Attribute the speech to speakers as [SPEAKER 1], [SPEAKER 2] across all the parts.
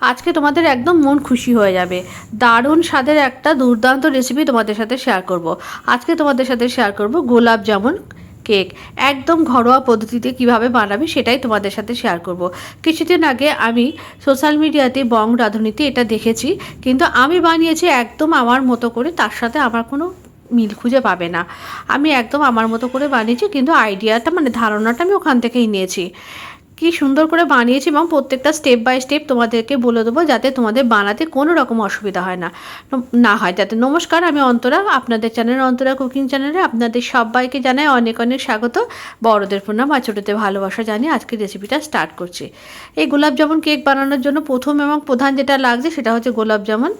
[SPEAKER 1] আজকে তোমাদের একদম মন খুশি হয়ে যাবে দারুণ স্বাদের একটা দুর্দান্ত রেসিপি তোমাদের সাথে শেয়ার করব। আজকে তোমাদের সাথে শেয়ার করব গোলাপ জামুন কেক একদম ঘরোয়া পদ্ধতিতে কীভাবে বানাবে সেটাই তোমাদের সাথে শেয়ার করব। কিছুদিন আগে আমি সোশ্যাল মিডিয়াতে বং রাঁধুনিতে এটা দেখেছি, কিন্তু আমি বানিয়েছি একদম আমার মতো করে, তার সাথে আমার কোনো মিল খুঁজে পাবে না আমি একদম আমার মতো করে বানিয়েছি, কিন্তু আইডিয়াটা মানে ধারণাটা আমি ওখান থেকেই নিয়েছি কি সুন্দর করে বানিয়েছি এবং প্রত্যেকটা স্টেপ বাই স্টেপ তোমাদেরকে বলে দেবো যাতে তোমাদের বানাতে কোনো রকম অসুবিধা হয় না। না হয় যাতে। নমস্কার, আমি অন্তরা, আপনাদের চ্যানেল অন্তরা কুকিং চ্যানেলে আপনাদের সবাইকে জানাই অনেক অনেক স্বাগত। বড়দের প্রণাম আর ছোটোতে ভালোবাসা জানিয়ে আজকে রেসিপিটা স্টার্ট করছি। এই গোলাপ জামুন কেক বানানোর জন্য প্রথম এবং প্রধান যেটা লাগছে সেটা হচ্ছে গোলাপ জামুন।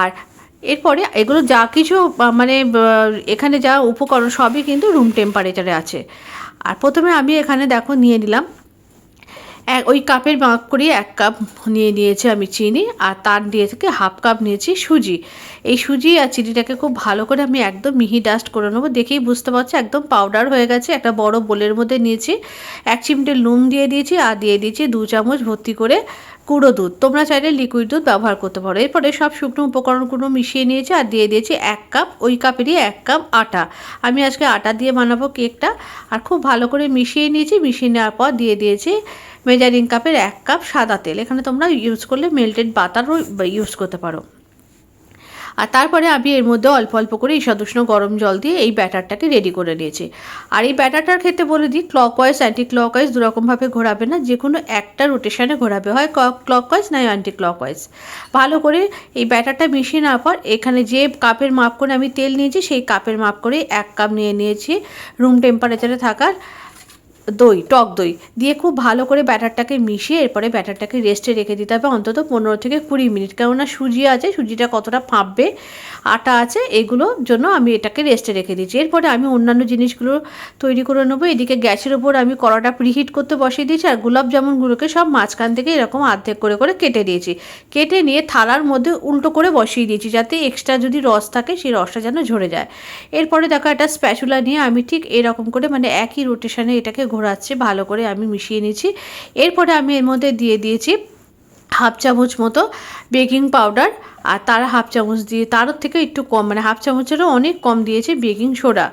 [SPEAKER 1] আর এরপরে এগুলো যা কিছু মানে এখানে যা উপকরণ সবই কিন্তু রুম টেম্পারেচারে আছে। আর প্রথমে আমি এখানে দেখো নিয়ে নিলাম এক ওই কাপের মাপ করে এক কাপ নিয়ে নিয়েছি আমি চিনি, আর তার দিয়ে থেকে হাফ কাপ নিয়েছি সুজি। এই সুজি আর চিনিটাকে খুব ভালো করে আমি একদম মিহি ডাস্ট করে নেব। দেখেই বুঝতে পারছি, একদম পাউডার হয়ে গেছে। একটা বড় বোলের মধ্যে নিয়েছি, এক চিমটে লুম দিয়ে দিয়েছি, আর দিয়ে দিয়েছি দু চামচ ভর্তি করে গুঁড়ো দুধ। তোমরা চাইলে লিকুইড দুধ ব্যবহার করতে পারো। এরপরে সব শুকনো উপকরণগুলো মিশিয়ে নিয়েছি আর দিয়ে দিয়েছি এক কাপ, ওই কাপেরই এক কাপ আটা। আমি আজকে আটা দিয়ে বানাবো কেকটা। আর খুব ভালো করে মিশিয়ে নিয়েছি। মিশিয়ে নেওয়ার পর দিয়ে দিয়েছি মেজারিং কাপের এক কাপ সাদা তেল। এখানে তোমরা ইউজ করলে মেল্টেড বাটারও ইউজ করতে পারো। আর তারপরে আমি এর মধ্যে অল্প অল্প করে এই ঈষদুষ্ণ গরম জল দিয়ে এই ব্যাটারটাকে রেডি করে নিয়েছি। আর এই ব্যাটারটার ক্ষেত্রে বলে দিই ক্লকওয়াইজ অ্যান্টি ক্লকওয়াইজ দুরকমভাবে ঘোরাবে না, যে কোনো একটা রোটেশানে ঘোরাবে, হয় ক্লকওয়াইজ নয় অ্যান্টি ক্লকওয়াইজ ভালো করে এই ব্যাটারটা মিশিয়ে নেওয়ার পর এখানে যে কাপের মাপ করে আমি তেল নিয়েছি, সেই কাপের মাপ করে এক কাপ নিয়ে নিয়েছি। রুম টেম্পারেচারে থাকার দই, টক দই দিয়ে খুব ভালো করে ব্যাটারটাকে মিশিয়ে এরপরে ব্যাটারটাকে রেস্টে রেখে দিতে হবে। অন্তত পনেরো থেকে কুড়ি মিনিট। কেননা সুজি আছে, সুজিটা কতটা ফাঁপবে, আটা আছে এগুলোর জন্য আমি এটাকে রেস্টে রেখে দিয়েছি এরপরে আমি অন্যান্য জিনিসগুলো তৈরি করে নেব। এদিকে গ্যাসের ওপর আমি কড়াটা প্রিহিট করতে বসিয়ে দিয়েছি আর গোলাপ জামুনগুলোকে সব মাঝখান থেকে এরকম অর্ধেক করে করে কেটে দিয়েছি। কেটে নিয়ে থালার মধ্যে উল্টো করে বসিয়ে দিয়েছি যাতে এক্সট্রা যদি রস থাকে সেই রসটা যেন ঝরে যায়। এরপরে দেখো একটা স্প্যাচুলা নিয়ে আমি ঠিক এরকম করে মানে একই রোটেশনে এটাকে ঘোরাচ্ছি, ভালো করে আমি মিশিয়ে নিয়েছি এরপরে আমি এর মধ্যে দিয়ে দিয়েছি হাফ চামচ মতো বেকিং পাউডার। আর তার হাফ চামচ দিয়ে, তার থেকে একটু কম মানে হাফ চামচেরও অনেক কম দিয়েছে বেকিং সোডা।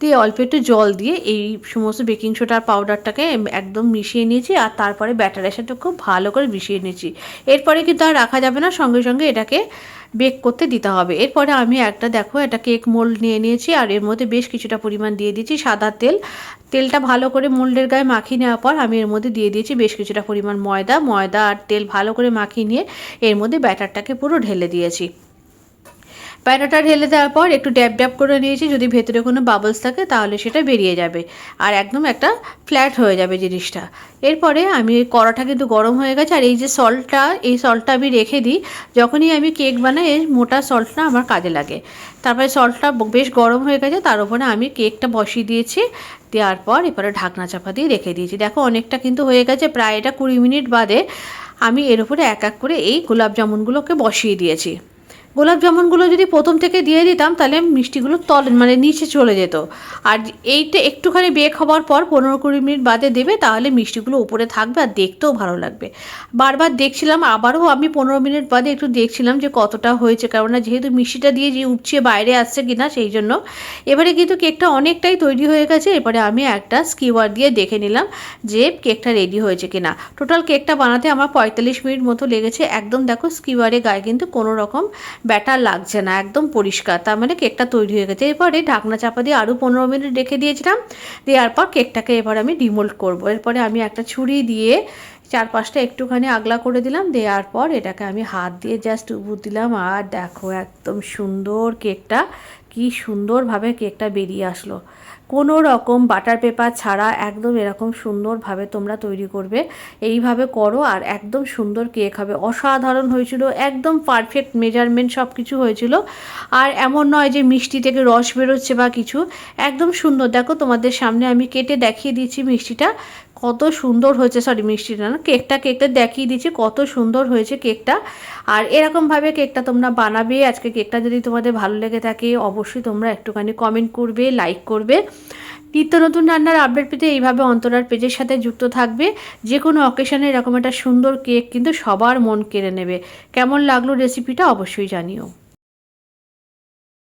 [SPEAKER 1] দিয়ে অল্প একটু জল দিয়ে এই সমস্ত বেকিং সোডার পাউডারটাকে একদম মিশিয়ে নিয়েছি আর তারপরে ব্যাটারের সাথে খুব ভালো করে মিশিয়ে নিয়েছি। এরপরে কিন্তু আর রাখা যাবে না, সঙ্গে সঙ্গে এটাকে বেক করতে দিতে হবে। এরপরে আমি একটা, দেখো, একটা কেক মোল্ড নিয়ে নিয়েছি আর এর মধ্যে বেশ কিছুটা পরিমাণ দিয়ে দিয়েছি সাদা তেল। তেলটা ভালো করে মোল্ডের গায়ে মাখিয়ে নেওয়ার পর আমি এর মধ্যে দিয়ে দিয়েছি বেশ কিছুটা পরিমাণ ময়দা। ময়দা আর তেল ভালো করে মাখিয়ে নিয়ে এর মধ্যে ব্যাটারটাকে পুরো ঢেলে দিয়েছি। ব্যাটারটা ঢেলে দেওয়ার পর একটু ড্যাব ড্যাব করে নিয়েছি, যদি ভেতরে কোনো বাবলস থাকে তাহলে সেটা বেরিয়ে যাবে। আর একদম একটা ফ্ল্যাট হয়ে যাবে জিনিসটা। এরপরে আমি কড়াটা কিন্তু গরম হয়ে গেছে, আর এই যে সল্টটা এই সল্টটা আমি রেখে দিই, যখনই আমি কেক বানাই, এই মোটা সল্টটা আমার কাজে লাগে। তারপরে সল্টটা বেশ গরম হয়ে গেছে, তার উপরে আমি কেকটা বসিয়ে দিয়েছি। দেওয়ার পর এবারে ঢাকনা চাপা দিয়ে রেখে দিয়েছি। দেখো অনেকটা কিন্তু হয়ে গেছে, প্রায় এটা কুড়ি মিনিট বাদে আমি এর উপরে এক এক করে এই গোলাপ জামুনগুলোকে বসিয়ে দিয়েছি। গোলাপ জামুনগুলো যদি প্রথম থেকে দিয়ে দিতাম, তাহলে মিষ্টিগুলো তল মানে নিচে চলে যেত। আর এইটা একটুখানি বেক হওয়ার পর পনেরো কুড়ি মিনিট বাদে দেবে, তাহলে মিষ্টিগুলো উপরে থাকবে আর দেখতেও ভালো লাগবে। বারবার দেখছিলাম, আবারও আমি পনেরো মিনিট বাদে একটু দেখছিলাম যে কতটা হয়েছে, কেননা যেহেতু মিষ্টিটা দিয়ে যে উঠছে বাইরে আসছে কিনা সেই জন্য। এবারে কিন্তু কেকটা অনেকটাই তৈরি হয়ে গেছে এবারে আমি একটা স্কিওয়ার দিয়ে দেখে নিলাম যে কেকটা রেডি হয়েছে কিনা। টোটাল কেকটা বানাতে আমার পঁয়তাল্লিশ মিনিট মতো লেগেছে। একদম দেখো স্কিওয়ারে গায়ে কিন্তু কোনো রকম ব্যাটার লাগছে না, একদম পরিষ্কার। তার মানে কেকটা তৈরি হয়ে গেছে। এরপরে ঢাকনা চাপা দিয়ে আরও পনেরো মিনিট রেখে দিয়েছিলাম। দেওয়ার পর কেকটাকে এবার আমি ডিমোল্ড করব। এরপরে আমি একটা ছুরি দিয়ে চারপাশটা একটুখানি আগলা করে দিলাম, দেওয়ার পর এটাকে আমি হাত দিয়ে জাস্ট উবুর দিলাম। আর দেখো একদম সুন্দর কেকটা, কি সুন্দরভাবে কেকটা বেরিয়ে আসলো। কোনো রকম বাটার পেপার ছাড়া একদম এরকম সুন্দরভাবে তোমরা তৈরি করবে। এইভাবে করো আর একদম সুন্দর কেক হবে। অসাধারণ হয়েছিল, একদম পারফেক্ট মেজারমেন্ট সব কিছু হয়েছিল। আর এমন নয় যে মিষ্টি থেকে রস বেরোচ্ছে বা কিছু, একদম সুন্দর। দেখো তোমাদের সামনে আমি কেটে দেখিয়ে দিচ্ছি মিষ্টিটা। কত সুন্দর হয়েছে সরি মিষ্টিটা না, কেকটা কেকটা দেখিয়ে দিচ্ছি, কত সুন্দর হয়েছে কেকটা। আর এরকমভাবে কেকটা তোমরা বানাবে, আজকে কেকটা যদি তোমাদের ভালো লেগে থাকে, অবশ্যই তোমরা একটুখানি কমেন্ট করবে লাইক করবে। নিত্য নতুন রান্নার আপডেট পেতে এইভাবে অন্তরার পেজের সাথে যুক্ত থাকবে। যে কোনো অকেশনে এরকম একটা সুন্দর কেক কিন্তু সবার মন কেড়ে নেবে। কেমন লাগল রেসিপিটা অবশ্যই জানিও।